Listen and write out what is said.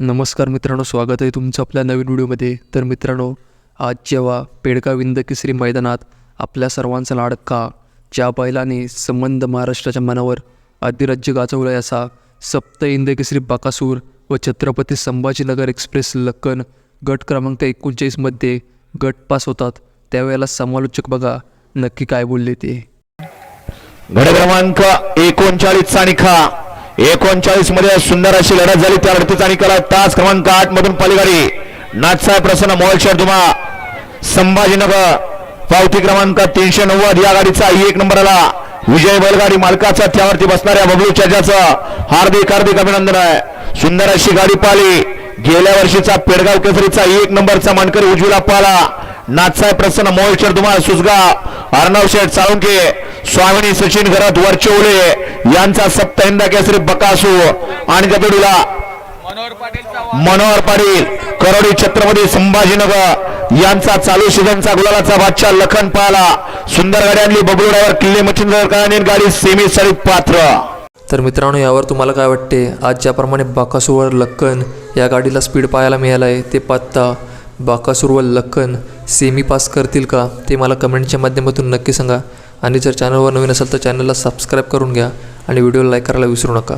नमस्कार मित्रांनो स्वागत आहे तुमचं आपल्या नवीन व्हिडिओमध्ये. तर मित्रांनो आज जेव्हा पेडका विंद केसरी मैदानात आपल्या सर्वांचा लाडका ज्या बैलाने संबंध महाराष्ट्राच्या मनावर अधिराज्य गाजवलं असा सप्त इंद केसरी बाकासूर व छत्रपती संभाजीनगर एक्सप्रेस लक्कन गट क्रमांक एकोणचाळीसमध्ये गट पास होतात. त्यावेळेला समालोचक बघा नक्की काय बोलले ते. गट क्रमांक एकोणचाळीसचा निखा. एकोणचाळीसमध्ये सुंदर अशी लढत झाली. त्या लढतीचा निकाल तास क्रमांक आठ मधून पलीकडे नाथसाहेब प्रसन्न मोहलशर धुमा संभाजीनगर पावती क्रमांक तीनशे नव्वद. या गाडीचा एक नंबर आला विजय बैलगाडी मालकाचा. त्यावरती बसणाऱ्या बबलू चर्चाचं हार्दिक हार्दिक अभिनंदन आहे. सुंदर अशी गाडी पाहिली. गेल्या वर्षीचा पेडगाव केसरीचा एक नंबरचा मानकरी उजवीला पाला. नाथसाहेब प्रसन्न मोहलशर धुमा सुसगाव अर्णव शेठ साळुंके स्वामिनी सचिन घरात वरचेवले यांचा सप्त हिंदा केसरी बकासू आणि त्या जोडीला मनोहर पाटील करोडी छत्रपती संभाजीनगर यांचा चालू सीझनचा गुलालाचा बादशाह लखन पाहला सुंदर गाडी आणली बबलू ड्रायव्हर किल्ले मच्छिंद्र गाडी सेमी सरीत पात्र. तर मित्रांनो यावर तुम्हाला काय वाटते? आज ज्याप्रमाणे बाकासूरवर लक्कन या गाडीला स्पीड पाहायला मिळालं आहे ते पाहता बाकासूर व लक्कन सेमी पास करतील का? ते मला कमेंटच्या माध्यमातून नक्की सांगा. आणि जर चॅनलवर नवीन असेल तर चॅनलला सबस्क्राईब करून घ्या आणि व्हिडिओला लाईक करायला विसरू नका.